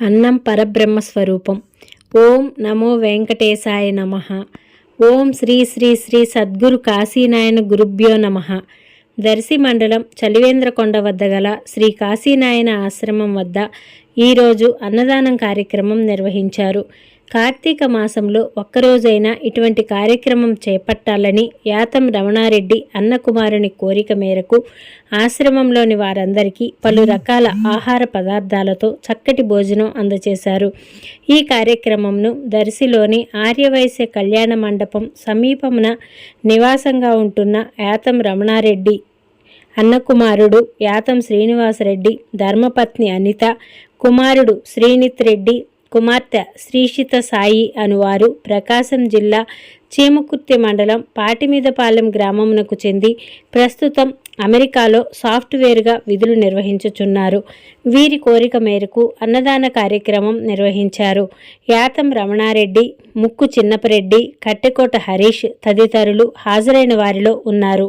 అన్నం పరబ్రహ్మ స్వరూపం. ఓం నమో వెంకటేశాయ నమ. ఓం శ్రీ శ్రీ శ్రీ సద్గురు కాశీనాయన గురుభ్యో నమ. దర్శి మండలం చలివేంద్రకొండ వద్ద గల శ్రీ కాశీనాయన ఆశ్రమం వద్ద ఈరోజు అన్నదానం కార్యక్రమం నిర్వహించారు. కార్తీక మాసంలో ఒక్కరోజైనా ఇటువంటి కార్యక్రమం చేపట్టాలని యాతం రమణారెడ్డి అన్నకుమారుని కోరిక మేరకు ఆశ్రమంలోని వారందరికీ పలు రకాల ఆహార పదార్థాలతో చక్కటి భోజనం అందజేశారు ఈ కార్యక్రమంను దర్శిలోని ఆర్యవైశ్య కళ్యాణ మండపం సమీపమున నివాసంగా ఉంటున్న యాతం రమణారెడ్డి అన్నకుమారుడు యాతం శ్రీనివాసరెడ్డి ధర్మపత్ని అనిత కుమారుడు శ్రీనిత్ రెడ్డి కుమార్తె శ్రీషిత సాయి అనువారు ప్రకాశం జిల్లా చీమకుర్తి మండలం పాటిమీదపాలెం గ్రామమునకు చెంది ప్రస్తుతం అమెరికాలో సాఫ్ట్వేర్గా విధులు నిర్వహించుచున్నారు. వీరి కోరిక మేరకు అన్నదాన కార్యక్రమం నిర్వహించారు. యాతం రమణారెడ్డి ముక్కు చిన్నపరెడ్డి కట్టెకోట హరీష్ తదితరులు హాజరైన వారిలో ఉన్నారు.